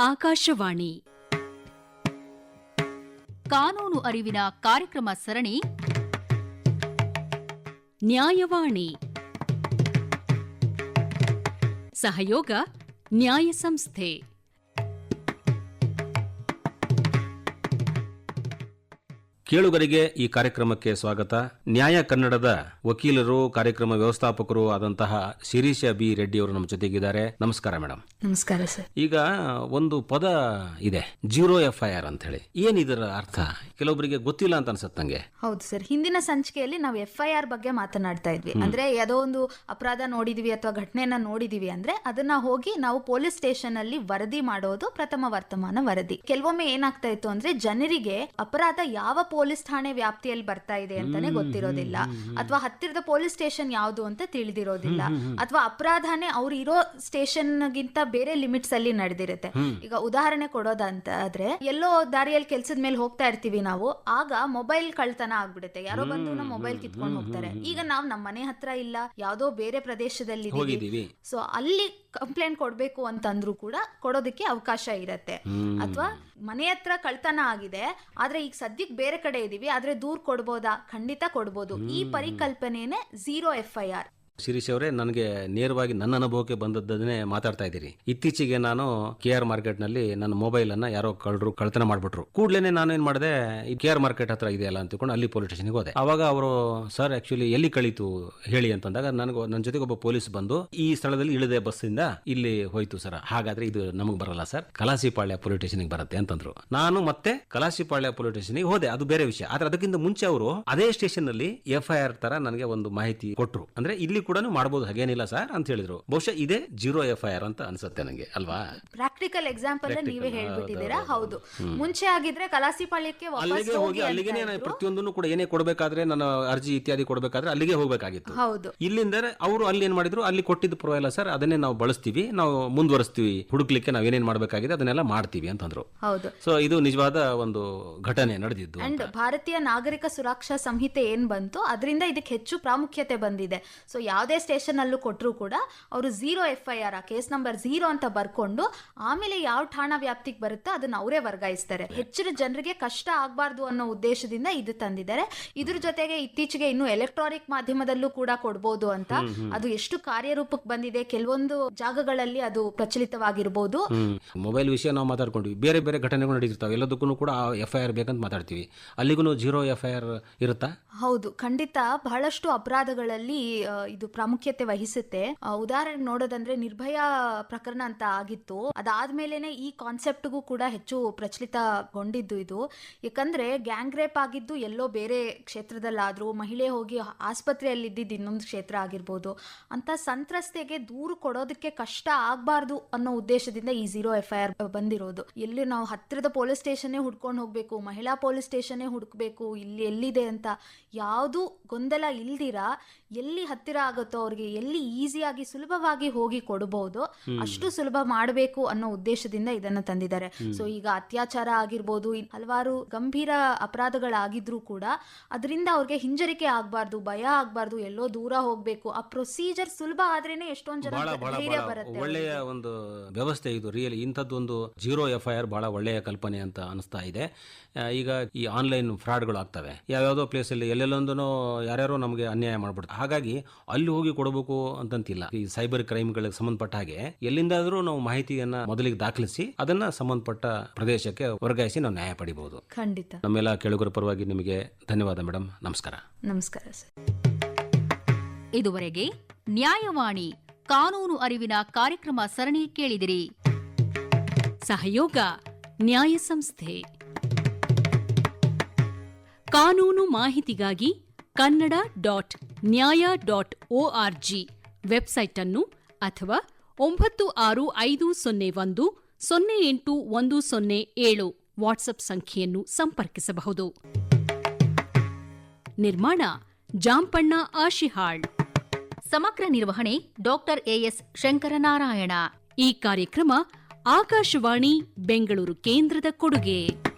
ಆಕಾಶವಾಣಿ. ಕಾನೂನು ಅರಿವಿನ ಕಾರ್ಯಕ್ರಮ ಸರಣಿ. ನ್ಯಾಯವಾಣಿ. ಸಹಯೋಗ ನ್ಯಾಯ ಸಂಸ್ಥೆ. ಕೇಳುಗರಿಗೆ ಈ ಕಾರ್ಯಕ್ರಮಕ್ಕೆ ಸ್ವಾಗತ. ನ್ಯಾಯ ಕನ್ನಡದ ವಕೀಲರು, ಕಾರ್ಯಕ್ರಮ ವ್ಯವಸ್ಥಾಪಕರು ಆದಂತಹ ಶಿರೀಷ ಬಿ ರೆಡ್ಡಿ ಅವರು ನಮ್ಮ ಜೊತೆಗಿದ್ದಾರೆ. ನಮಸ್ಕಾರ ಮೇಡಮ್ ನಮಸ್ಕಾರ ಸರ್. ಈಗ ಒಂದು ಪದ ಇದೆ ಜೀರೋ ಎಫ್ ಐ ಆರ್ ಅಂತ ಹೇಳಿ ಏನ್ ಇದರ ಅರ್ಥ? ಕೆಲವೊಬ್ಬರಿಗೆ ಗೊತ್ತಿಲ್ಲ ಅಂತ ಅನ್ಸುತ್ತೆ ನಂಗೆ. ಹೌದು ಸರ್ ಹಿಂದಿನ ಸಂಚಿಕೆಯಲ್ಲಿ ನಾವು ಎಫ್ ಐ ಆರ್ ಬಗ್ಗೆ ಮಾತನಾಡ್ತಾ ಇದ್ವಿ. ಅಂದ್ರೆ ಯಾವುದೋ ಒಂದು ಅಪರಾಧ ನೋಡಿದೀವಿ ಅಥವಾ ಘಟನೆಯನ್ನ ನೋಡಿದೀವಿ ಅಂದ್ರೆ ಅದನ್ನ ಹೋಗಿ ನಾವು ಪೊಲೀಸ್ ಸ್ಟೇಷನ್ ಅಲ್ಲಿ ವರದಿ ಮಾಡೋದು ಪ್ರಥಮ ವರ್ತಮಾನ ವರದಿ. ಕೆಲವೊಮ್ಮೆ ಏನಾಗ್ತಾ ಇತ್ತು ಅಂದ್ರೆ ಜನರಿಗೆ ಅಪರಾಧ ಯಾವ ಪೊಲೀಸ್ ಠಾಣೆ ವ್ಯಾಪ್ತಿಯಲ್ಲಿ ಬರ್ತಾ ಇದೆ ಅಂತಾನೆ ಗೊತ್ತಿರೋದಿಲ್ಲ. ಅಥವಾ ಹತ್ತಿರದ ಪೊಲೀಸ್ ಸ್ಟೇಷನ್ ಯಾವುದು ಅಂತ ತಿಳಿದಿರೋದಿಲ್ಲ. ಅಥವಾ ಅಪರಾಧನೇ ಅವ್ರು ಇರೋ ಸ್ಟೇಷನ್ ಗಿಂತ ಬೇರೆ ಲಿಮಿಟ್ಸ್ ಅಲ್ಲಿ ನಡೆದಿರುತ್ತೆ. ಈಗ ಉದಾಹರಣೆ ಕೊಡೋದಂತ ಆದ್ರೆ ಎಲ್ಲೋ ದಾರಿಯಲ್ಲಿ ಕೆಲ್ಸದ ಮೇಲೆ ಹೋಗ್ತಾ ಇರ್ತೀವಿ ನಾವು ಆಗ ಮೊಬೈಲ್ ಕಳ್ತನ ಆಗ್ಬಿಡುತ್ತೆ. ಯಾರೋ ಬಂದು ನಮ್ಮ ಮೊಬೈಲ್ ಕಿತ್ಕೊಂಡು ಹೋಗ್ತಾರೆ. ಈಗ ನಾವ್ ನಮ್ಮ ಮನೆ ಹತ್ರ ಇಲ್ಲ ಯಾವ್ದೋ ಬೇರೆ ಪ್ರದೇಶದಲ್ಲಿ ಸೊ ಅಲ್ಲಿ ಕಂಪ್ಲೇಂಟ್ ಕೊಡ್ಬೇಕು ಅಂತಂದ್ರು ಕೂಡ ಕೊಡೋದಕ್ಕೆ ಅವಕಾಶ ಇರತ್ತೆ. ಅಥವಾ ಮನೆ ಹತ್ರ ಕಳ್ತನ ಆಗಿದೆ ಆದ್ರೆ ಈಗ ಸದ್ಯಕ್ಕೆ ಬೇರೆ ಕಡೆ ಇದೀವಿ ಆದ್ರೆ ದೂರ್ ಕೊಡ್ಬೋದಾ? ಖಂಡಿತ ಕೊಡ್ಬೋದು. ಈ ಪರಿಕಲ್ಪನೆನೇ zero F I R Shirish ಅವರೇ, ನನಗೆ ನೇರವಾಗಿ ನನ್ನ ಅನುಭವಕ್ಕೆ ಬಂದದ್ದನ್ನೇ ಮಾತಾಡ್ತಾ ಇದ್ದೀರಿ. ಇತ್ತೀಚೆಗೆ ನಾನು ಕೆ ಆರ್ ಮಾರ್ಕೆಟ್ನಲ್ಲಿ ನನ್ನ ಮೊಬೈಲ್ ಅನ್ನ ಯಾರೋ ಕಳ್ಳರು ಕಳ್ತನ ಮಾಡ್ಬಿಟ್ರು. ಕೂಡ್ಲೇನೆ ನಾನು ಏನ್ ಮಾಡಿದೆ, ಈ ಕೆ ಆರ್ ಮಾರ್ಕೆಟ್ ಹತ್ರ ಇದೆಯಲ್ಲ ಅಂತ ತಿಳ್ಕೊಂಡು ಅಲ್ಲಿ ಪೊಲೀಸ್ ಸ್ಟೇಷನ್ಗೆ ಹೋದೆ. ಅವಾಗ ಅವರು, ಸರ್ ಆಕ್ಚುಲಿ ಎಲ್ಲಿ ಕಳೀತು ಹೇಳಿ ಅಂತಂದಾಗ ನನಗೆ ನನ್ನ ಜೊತೆಗೆ ಒಬ್ಬ ಪೊಲೀಸ್ ಬಂದು, ಈ ಸ್ಥಳದಲ್ಲಿ ಇಳಿದೆ ಬಸ್ಸಿಂದ ಇಲ್ಲಿ ಹೋಯ್ತು ಸರ್, ಹಾಗಾದ್ರೆ ಇದು ನಮಗೆ ಬರಲ್ಲ ಸರ್, ಕಲಾಸಿಪಾಳ್ಯ ಪೊಲೀಸ್ ಸ್ಟೇಷನ್ಗೆ ಬರುತ್ತೆ ಅಂತಂದ್ರು. ನಾನು ಮತ್ತೆ ಕಲಾಸಿಪಾಳ್ಯ ಪೊಲೀಸ್ ಸ್ಟೇಷನ್ಗೆ ಹೋದೆ, ಅದು ಬೇರೆ ವಿಷಯ. ಆದ್ರೆ ಅದಕ್ಕಿಂತ ಮುಂಚೆ ಅವರು ಅದೇ ಸ್ಟೇಷನ್ನಲ್ಲಿ ಎಫ್ ಐ ಆರ್ ತರ ನನಗೆ ಒಂದು ಮಾಹಿತಿ ಕೊಟ್ರು. ಅಂದ್ರೆ ಇಲ್ಲಿ ಕೂಡ ಮಾಡಬಹುದು ಹಾಗೇನಿಲ್ಲ ಸರ್ ಅಂತ ಹೇಳಿದ್ರು. ಬಹುಶಃ ಇದೇ ಜೀರೋ ಎಫ್ ಐ ಆರ್ ಅಂತ ಅನ್ಸುತ್ತೆ ನಂಗೆ ಅಲ್ವಾ? ಪ್ರಾಕ್ಟಿಕಲ್ ಎಕ್ಸಾಂಪಲ್ ನೀವೇ ಹೇಳ್ಬಿಟ್ಟಿದ್ದೀರಾ? ಹೌದು ಮುಂಚೆ ಆಗಿದ್ರೆ ಕಲಾಸಿಪಾಳ್ಯಕ್ಕೆ ಅಲ್ಲಿಗೆ ಹೋಗಿ ಅಲ್ಲಿಗೆ ಪ್ರತಿಯೊಂದನ್ನು ಕೂಡ ಏನೇ ಕೊಡಬೇಕಾದ್ರೆ ನನ್ನ ಅರ್ಜಿ ಇತ್ಯಾದಿ ಕೊಡಬೇಕಾದ್ರೆ ಅಲ್ಲಿಗೆ ಹೋಗಬೇಕಾಗಿತ್ತು. ಹೌದು. ಇಲ್ಲಿಂದ ಅವರು ಅಲ್ಲಿ ಏನ್ ಮಾಡಿದ್ರು? ಅಲ್ಲಿ ಕೊಟ್ಟಿದ್ದು ಪರವಾಗಿಲ್ಲ ಸರ್ ಅದನ್ನೇ ನಾವು ಬಳಸ್ತೀವಿ ನಾವು ಮುಂದುವರಿಸ್ತೀವಿ. ಹುಡುಕ್ಲಿಕ್ಕೆ ನಾವ್ ಏನೇನ್ ಮಾಡಬೇಕಾಗಿದೆ ಅದನ್ನೆಲ್ಲ ಮಾಡ್ತೀವಿ ಅಂತಂದ್ರು. ಹೌದು. ಸೊ ಇದು ನಿಜವಾದ ಒಂದು ಘಟನೆ ನಡೆದಿದ್ದು ಅಂಡ್ ಭಾರತೀಯ ನಾಗರಿಕ ಸುರಕ್ಷಾ ಸಂಹಿತೆ ಏನ್ ಬಂತು? ಅದರಿಂದ ಇದಕ್ಕೆ ಹೆಚ್ಚು ಪ್ರಾಮುಖ್ಯತೆ ಬಂದಿದೆ. ಸೊ ಯಾವುದೇ ಸ್ಟೇಷನ್ ಅಲ್ಲೂ ಕೊಟ್ಟರು ಕೂಡ ಅವರು zero F I R case number zero ಅಂತ ಬರ್ಕೊಂಡು ಆಮೇಲೆ ಯಾವ ಠಾಣಾ ವ್ಯಾಪ್ತಿಗೆ ಬರುತ್ತೋ ಅದನ್ನ ಅವರೇ ವರ್ಗಾಯಿಸ್ತಾರೆ. ಹೆಚ್ಚಿನ ಜನರಿಗೆ ಕಷ್ಟ ಆಗಬಾರ್ದು ಅನ್ನೋ ಉದ್ದೇಶದಿಂದ ಇದು ತಂದಿದ್ದಾರೆ. ಇದ್ರ ಜೊತೆಗೆ ಇತ್ತೀಚೆಗೆ ಇನ್ನು ಎಲೆಕ್ಟ್ರಾನಿಕ್ ಮಾಧ್ಯಮದಲ್ಲೂ ಕೂಡ ಕೊಡ್ಬೋದು ಅಂತ ಅದು ಎಷ್ಟು ಕಾರ್ಯರೂಪಕ್ಕೆ ಬಂದಿದೆ ಕೆಲವೊಂದು ಜಾಗಗಳಲ್ಲಿ ಅದು ಪ್ರಚಲಿತವಾಗಿರ್ಬೋದು. ಮೊಬೈಲ್ ವಿಷಯ ನಾವು ಮಾತಾಡ್ಕೊಂಡ್ವಿ. ಬೇರೆ ಬೇರೆ ಘಟನೆಗಳು ನಡೀತಿರ್ತಾವೆ ಎಲ್ಲದಕ್ಕೂ ಕೂಡ ಎಫ್ ಐ ಆರ್ ಬೇಕಂತ ಮಾತಾಡ್ತೀವಿ. ಅಲ್ಲಿಗೂ ಜೀರೋ ಎಫ್ ಐ ಆರ್ ಇರುತ್ತಾ? ಹೌದು. ಖಂಡಿತ ಬಹಳಷ್ಟು ಅಪರಾಧಗಳಲ್ಲಿ ಆ, ಇದು ಪ್ರಾಮುಖ್ಯತೆ ವಹಿಸುತ್ತೆ. ಉದಾಹರಣೆ ನೋಡೋದಂದ್ರೆ ನಿರ್ಭಯ ಪ್ರಕರಣ ಅಂತ ಆಗಿತ್ತು. ಅದಾದ್ಮೇಲೆನೆ ಈ ಕಾನ್ಸೆಪ್ಟ್ಗೂ ಕೂಡ ಹೆಚ್ಚು ಪ್ರಚಲಿತಗೊಂಡಿದ್ದು ಇದು. ಯಾಕಂದ್ರೆ ಗ್ಯಾಂಗ್ ರೇಪ್ ಆಗಿದ್ದು ಎಲ್ಲೋ ಬೇರೆ ಕ್ಷೇತ್ರದಲ್ಲಾದ್ರೂ, ಮಹಿಳೆ ಹೋಗಿ ಆಸ್ಪತ್ರೆಯಲ್ಲಿ ಇದ್ದಿದ್ದು ಇನ್ನೊಂದು ಕ್ಷೇತ್ರ ಆಗಿರ್ಬೋದು. ಅಂತ ಸಂತ್ರಸ್ತೆಗೆ ದೂರು ಕೊಡೋದಕ್ಕೆ ಕಷ್ಟ ಆಗ್ಬಾರ್ದು ಅನ್ನೋ ಉದ್ದೇಶದಿಂದ ಈ ಜೀರೋ ಎಫ್ ಬಂದಿರೋದು. ಎಲ್ಲಿ ನಾವು ಹತ್ತಿರದ ಪೊಲೀಸ್ ಸ್ಟೇಷನ್ನೇ ಹುಡ್ಕೊಂಡು ಹೋಗ್ಬೇಕು, ಮಹಿಳಾ ಪೊಲೀಸ್ ಸ್ಟೇಷನ್ನೇ ಹುಡುಕ್ಬೇಕು, ಇಲ್ಲಿ ಎಲ್ಲಿದೆ ಅಂತ ಯಾವುದು ಗೊಂದಲ ಇಲ್ದಿರ, ಎಲ್ಲಿ ಹತ್ತಿರ ಆಗುತ್ತೋ ಅವ್ರಿಗೆ ಎಲ್ಲಿ ಈಸಿಯಾಗಿ ಸುಲಭವಾಗಿ ಹೋಗಿ ಕೊಡಬಹುದು ಅಷ್ಟು ಸುಲಭ ಮಾಡಬೇಕು ಅನ್ನೋ ಉದ್ದೇಶದಿಂದ ಇದನ್ನ ತಂದಿದ್ದಾರೆ. ಸೊ ಈಗ ಅತ್ಯಾಚಾರ ಆಗಿರ್ಬೋದು ಹಲವಾರು ಗಂಭೀರ ಅಪರಾಧಗಳಾಗಿದ್ರು ಕೂಡ ಅದರಿಂದ ಅವ್ರಿಗೆ ಹಿಂಜರಿಕೆ ಆಗ್ಬಾರ್ದು ಭಯ ಆಗ್ಬಾರ್ದು ಎಲ್ಲೋ ದೂರ ಹೋಗ್ಬೇಕು. ಆ ಪ್ರೊಸೀಜರ್ ಸುಲಭ ಆದ್ರೇನೆ ಎಷ್ಟೊಂದ್ ಜನ ಧೈರ್ಯ ಬರುತ್ತೆ ಒಳ್ಳೆಯ ಒಂದು ವ್ಯವಸ್ಥೆ ಇದು. ರಿಯಲಿ ಇಂಥದ್ದೊಂದು ಜೀರೋ ಎಫ್ ಐ ಆರ್ ಬಹಳ ಒಳ್ಳೆಯ ಕಲ್ಪನೆ ಅಂತ ಅನಿಸ್ತಾ ಇದೆ. ಈಗ ಈ ಆನ್ಲೈನ್ ಫ್ರಾಡ್ಗಳು ಆಗ್ತವೆ. ಯಾವ್ಯಾವುದೋ ಪ್ಲೇಸಲ್ಲಿ ಎಲ್ಲೆಲ್ಲೊಂದೂ ಯಾರ್ಯಾರೋ ನಮಗೆ ಅನ್ಯಾಯ ಮಾಡ್ಬಿಡ್ತಾರೆ. ಹಾಗಾಗಿ ಅಲ್ಲಿ ಹೋಗಿ ಕೊಡಬೇಕು ಅಂತಂತಿಲ್ಲ. ಈ ಸೈಬರ್ ಕ್ರೈಮ್ಗಳಿಗೆ ಸಂಬಂಧಪಟ್ಟ ಹಾಗೆ ಎಲ್ಲಿಂದಾದರೂ ನಾವು ಮಾಹಿತಿಯನ್ನ ಮೊದಲಿಗೆ ದಾಖಲಿಸಿ ಅದನ್ನ ಸಂಬಂಧಪಟ್ಟ ಪ್ರದೇಶಕ್ಕೆ ವರ್ಗಾಯಿಸಿ ನಾವು ನ್ಯಾಯ ಪಡಿಬಹುದು ಖಂಡಿತ. ನಮ್ಮೆಲ್ಲ ಕೆಳಗರ ಪರವಾಗಿ ನಿಮಗೆ ಧನ್ಯವಾದ ಮೇಡಮ್ ನಮಸ್ಕಾರ. ನಮಸ್ಕಾರ ಸರ್. ಇದುವರೆಗೆ ನ್ಯಾಯವಾಣಿ ಕಾನೂನು ಅರಿವಿನ ಕಾರ್ಯಕ್ರಮ ಸರಣಿ ಕೇಳಿದಿರಿ. ಸಹಯೋಗ ನ್ಯಾಯ ಸಂಸ್ಥೆ. ಕಾನೂನು ಮಾಹಿತಿಗಾಗಿ Kannada dot Nyaya dot O R G website ಅನ್ನು ಅಥವಾ ಒಂಬತ್ತು ಆರು ಐದು ಸೊನ್ನೆ ಒಂದು ಸೊನ್ನೆ ಎಂಟು ಒಂದು ಸೊನ್ನೆ ಏಳು ವಾಟ್ಸ್ಆಪ್ ಸಂಖ್ಯೆಯನ್ನು ಸಂಪರ್ಕಿಸಬಹುದು. ನಿರ್ಮಾಣ ಜಾಂಪಣ್ಣ ಆಶಿಹಾಳ್. ಸಮಗ್ರ ನಿರ್ವಹಣೆ ಡಾಕ್ಟರ್ ಎಎಸ್ ಶಂಕರನಾರಾಯಣ. ಈ ಕಾರ್ಯಕ್ರಮ ಆಕಾಶವಾಣಿ ಬೆಂಗಳೂರು ಕೇಂದ್ರದ ಕೊಡುಗೆ.